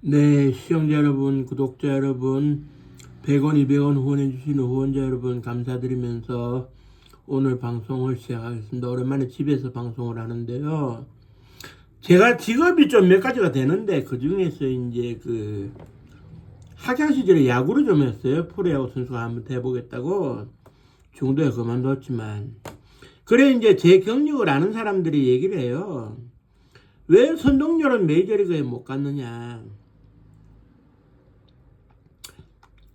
네, 시청자 여러분, 구독자 여러분, 100원, 200원 후원해주시는 후원자 여러분 감사드리면서 오늘 방송을 시작하겠습니다. 오랜만에 집에서 방송을 하는데요. 제가 직업이 좀 몇 가지가 되는데 그 중에서 이제 그 학창 시절에 야구를 좀 했어요. 프로야구 선수가 한번 해보겠다고 중도에 그만뒀지만 그래 이제 제 경력을 아는 사람들이 얘기를 해요. 왜 선동열은 메이저리그에 못 갔느냐?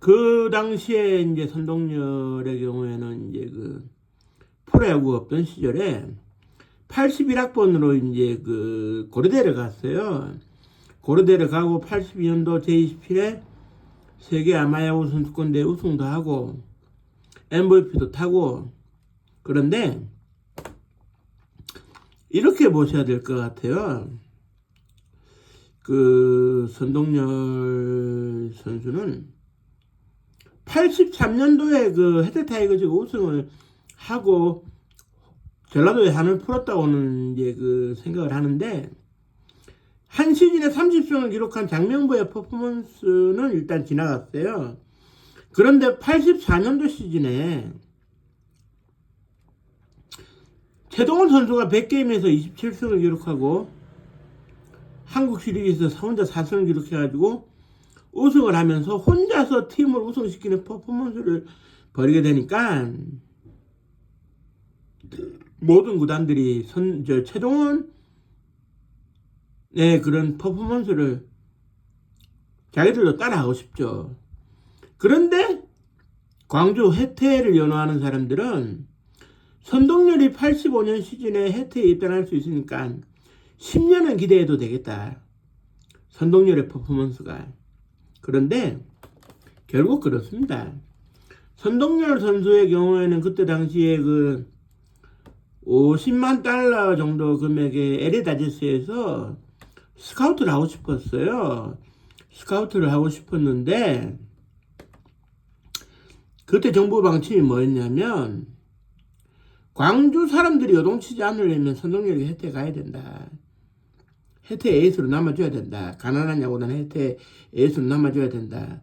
그 당시에 이제 선동열의 경우에는 이제 그 프로야구 없던 시절에 81학번으로 이제 그 고려대를 갔어요. 고려대를 가고 82년도 제27회 세계 아마야구 선수권대 우승도 하고 MVP도 타고 그런데 이렇게 보셔야 될 것 같아요. 그 선동열 선수는 83년도에 그 헤드 타이거즈가 우승을 하고 전라도에 한을 풀었다고는 이제 그 생각을 하는데 한 시즌에 30승을 기록한 장명보의 퍼포먼스는 일단 지나갔어요. 그런데 84년도 시즌에 최동원 선수가 100게임에서 27승을 기록하고 한국 시리즈에서 혼자 4승을 기록해가지고 우승을 하면서 혼자서 팀을 우승시키는 퍼포먼스를 벌이게 되니까 모든 구단들이 선, 저, 최동원 의 그런 퍼포먼스를 자기들도 따라하고 싶죠. 그런데 광주 해태를 연호하는 사람들은 선동열이 85년 시즌에 해태에 입단할 수 있으니까 10년은 기대해도 되겠다. 선동열의 퍼포먼스가. 그런데 결국 그렇습니다. 선동열 선수의 경우에는 그때 당시에 그 50만 달러 정도 금액의 LA 다저스에서 스카우트를 하고 싶었어요. 스카우트를 하고 싶었는데 그때 정부 방침이 뭐였냐면 광주 사람들이 요동치지 않으려면 선동열이 혜택 가야 된다. 혜택 에이스로 남아줘야 된다. 가난한 야구단 혜택 에이스로 남아줘야 된다.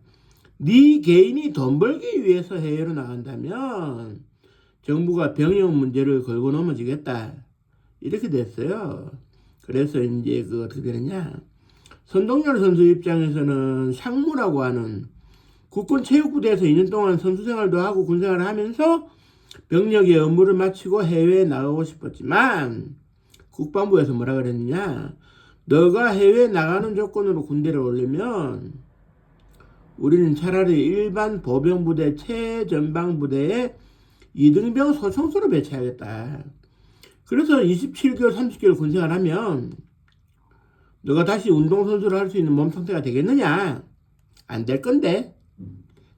네 개인이 돈 벌기 위해서 해외로 나간다면 정부가 병역 문제를 걸고 넘어지겠다. 이렇게 됐어요. 그래서 이제 그 어떻게 되느냐. 선동열 선수 입장에서는 상무라고 하는 국군 체육부대에서 2년 동안 선수 생활도 하고 군 생활을 하면서 병력의 업무를 마치고 해외에 나가고 싶었지만 국방부에서 뭐라 그랬느냐. 너가 해외에 나가는 조건으로 군대를 올리면 우리는 차라리 일반 보병부대 최전방부대에 이등병 소총수로 배치하겠다. 그래서 27개월, 30개월 군생활 하면 너가 다시 운동선수를 할 수 있는 몸 상태가 되겠느냐? 안 될 건데.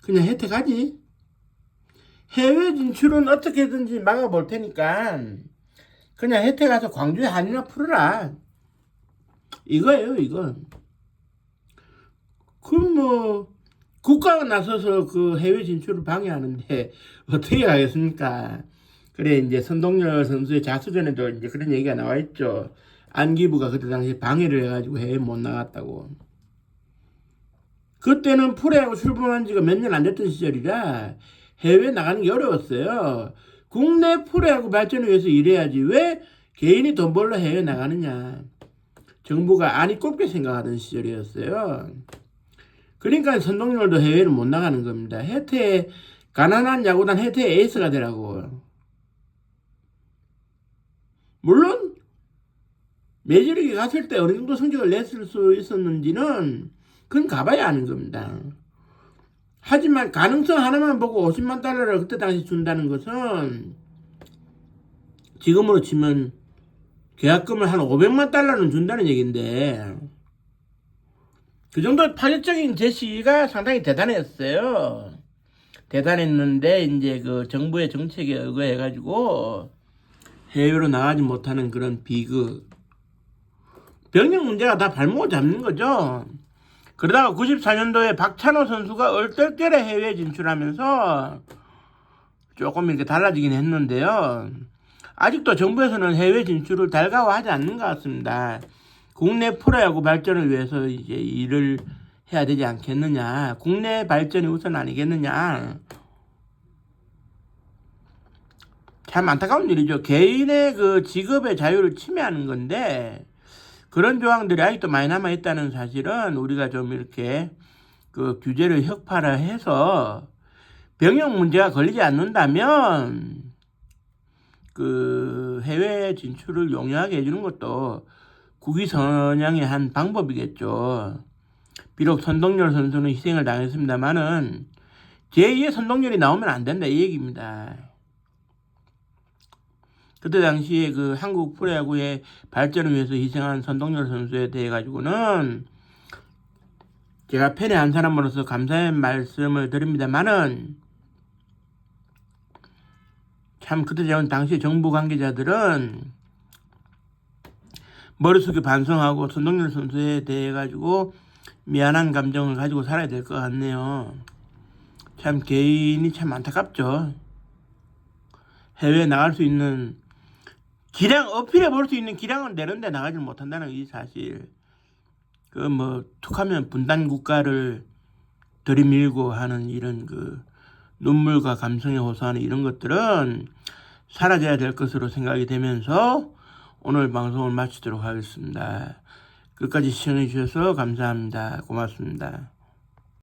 그냥 혜택하지. 해외 진출은 어떻게든지 막아볼 테니까 그냥 혜택 가서 광주에 한이나 풀어라. 이거예요, 이건. 그럼 뭐, 국가가 나서서 그 해외 진출을 방해하는데 어떻게 하겠습니까? 그래, 이제 선동열 선수의 자수전에도 이제 그런 얘기가 나와 있죠. 안기부가 그때 당시에 방해를 해가지고 해외 못 나갔다고. 그때는 프로야구 출범한 지가 몇 년 안 됐던 시절이라 해외 나가는 게 어려웠어요. 국내 프로야구 발전을 위해서 일해야지 왜 개인이 돈 벌러 해외 나가느냐. 정부가 안이 꼽게 생각하던 시절이었어요. 그러니까 선동열도 해외를 못 나가는 겁니다. 혜태 가난한 야구단 혜태 에이스가 되라고. 물론 메이저리그 갔을 때 어느 정도 성적을 냈을 수 있었는지는 그건 가봐야 아는 겁니다. 하지만 가능성 하나만 보고 50만 달러를 그때 당시 준다는 것은 지금으로 치면 계약금을 한 500만 달러는 준다는 얘기인데 그 정도 파격적인 제시가 상당히 대단했어요. 대단했는데 이제 그 정부의 정책에 의거해 가지고 해외로 나가지 못하는 그런 비극 병력 문제가 다 발목을 잡는 거죠. 그러다가 94년도에 박찬호 선수가 얼떨결에 해외 진출하면서 조금 이렇게 달라지긴 했는데요. 아직도 정부에서는 해외 진출을 달가워하지 않는 것 같습니다. 국내 프로야구 발전을 위해서 이제 일을 해야 되지 않겠느냐. 국내 발전이 우선 아니겠느냐. 참 안타까운 일이죠. 개인의 그 직업의 자유를 침해하는 건데 그런 조항들이 아직도 많이 남아 있다는 사실은 우리가 좀 이렇게 그 규제를 혁파화해서 병역 문제가 걸리지 않는다면 그 해외 진출을 용이하게 해주는 것도 국위 선양의 한 방법이겠죠. 비록 선동열 선수는 희생을 당했습니다만은 제2의 선동열이 나오면 안 된다 이 얘기입니다. 그때 당시에 그 한국 프로야구의 발전을 위해서 희생한 선동열 선수에 대해 가지고는 제가 팬의 한 사람으로서 감사의 말씀을 드립니다만은 참 그때 전 당시 정부 관계자들은 머릿속에 반성하고 선동열 선수에 대해 가지고 미안한 감정을 가지고 살아야 될 것 같네요. 참 개인이 참 안타깝죠. 해외에 나갈 수 있는 기량 어필해 볼 수 있는 기량은 되는데 나가지 못한다는 이 사실. 그 뭐 툭하면 분단 국가를 들이밀고 하는 이런 그 눈물과 감성에 호소하는 이런 것들은 사라져야 될 것으로 생각이 되면서 오늘 방송을 마치도록 하겠습니다. 끝까지 시청해 주셔서 감사합니다. 고맙습니다.